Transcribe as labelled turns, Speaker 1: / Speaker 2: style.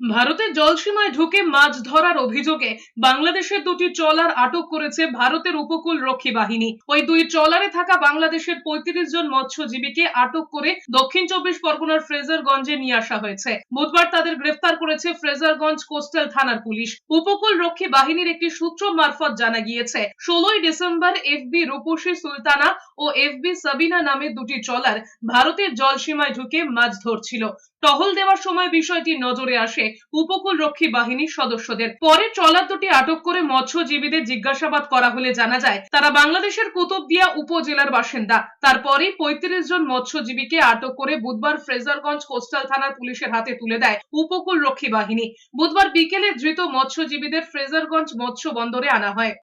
Speaker 1: ভারতের জলসীমায় ঢুকে মাছ ধরার অভিযোগে বাংলাদেশের দুটি ট্রলার আটক করেছে ভারতের উপকূল রক্ষী বাহিনী। ওই দুই ট্রলারে থাকা বাংলাদেশের পঁয়ত্রিশ জন মৎস্যজীবীকে আটক করে দক্ষিণ চব্বিশ পরগনার ফ্রেজারগঞ্জে নিয়ে আসা হয়েছে। বুধবার তাদের গ্রেফতার করেছে ফ্রেজারগঞ্জ কোস্টাল থানার পুলিশ। উপকূল রক্ষী বাহিনীর একটি সূত্র মারফত জানা গিয়েছে, ষোলোই ডিসেম্বর এফবি রূপসী সুলতানা ও এফবি সাবিনা নামে দুটি ট্রলার ভারতের জলসীমায় ঢুকে মাছ ধরছিল। টহল দেওয়ার সময় বিষয়টি নজরে আসে উপকূল রক্ষী বাহিনীর সদস্যদের। পরে ট্রলার দুটি আটক করে মৎস্যজীবীদের জিজ্ঞাসাবাদ করা হলে জানা যায়, তারা বাংলাদেশের কুতুবদিয়া উপজেলার বাসিন্দা। তারপরে পঁয়ত্রিশ জন মৎস্যজীবীকে আটক করে বুধবার ফ্রেজারগঞ্জ কোস্টাল থানার পুলিশের হাতে তুলে দেয় উপকূল রক্ষী বাহিনী। বুধবার বিকেলে ধৃত মৎস্যজীবীদের ফ্রেজারগঞ্জ মৎস্য বন্দরে আনা হয়।